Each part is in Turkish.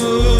good.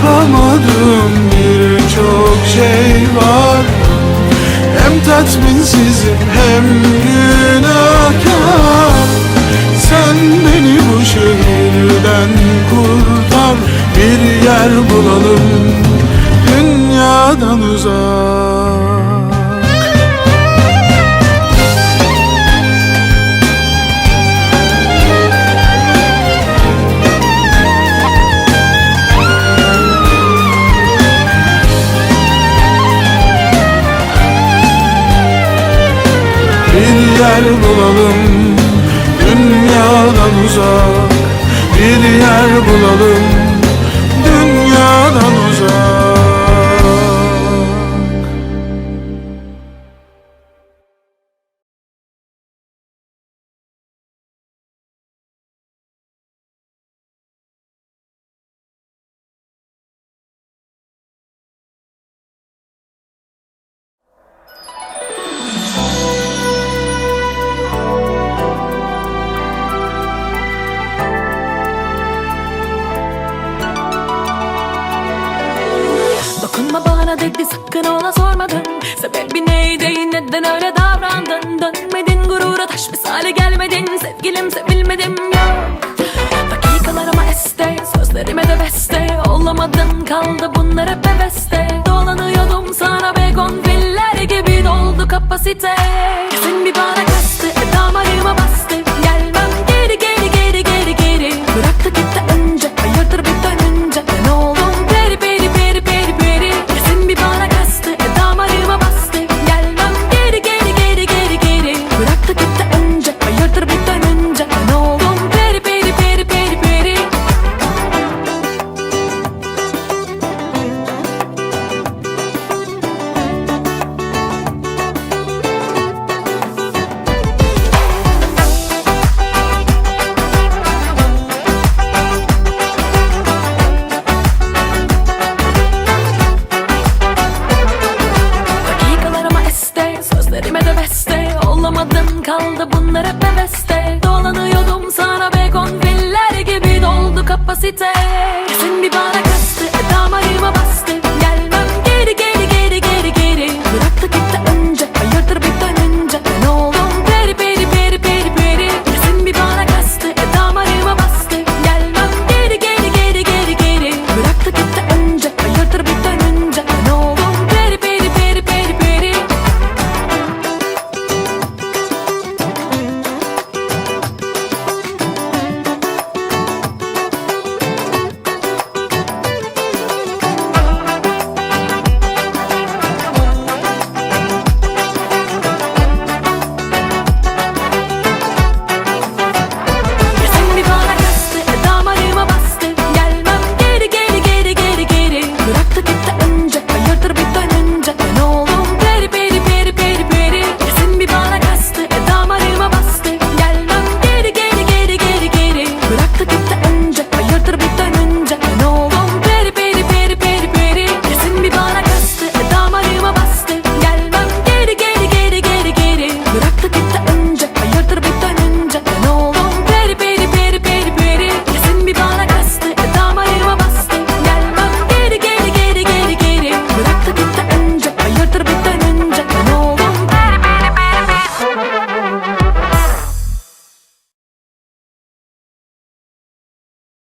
Yapamadığım birçok şey var. Hem tatminsizim hem günahkar neden öyle davrandın Dönmedin gurura taş misali gelmedin. Sevgilim sevilmedim yok Dakikalarıma este sözlerime de beste. Olamadın kaldı bunlar hep heveste. Dolanıyordum sana begon filler gibi doldu kapasite. Kesin bir bana Doymadın kaldı bunlara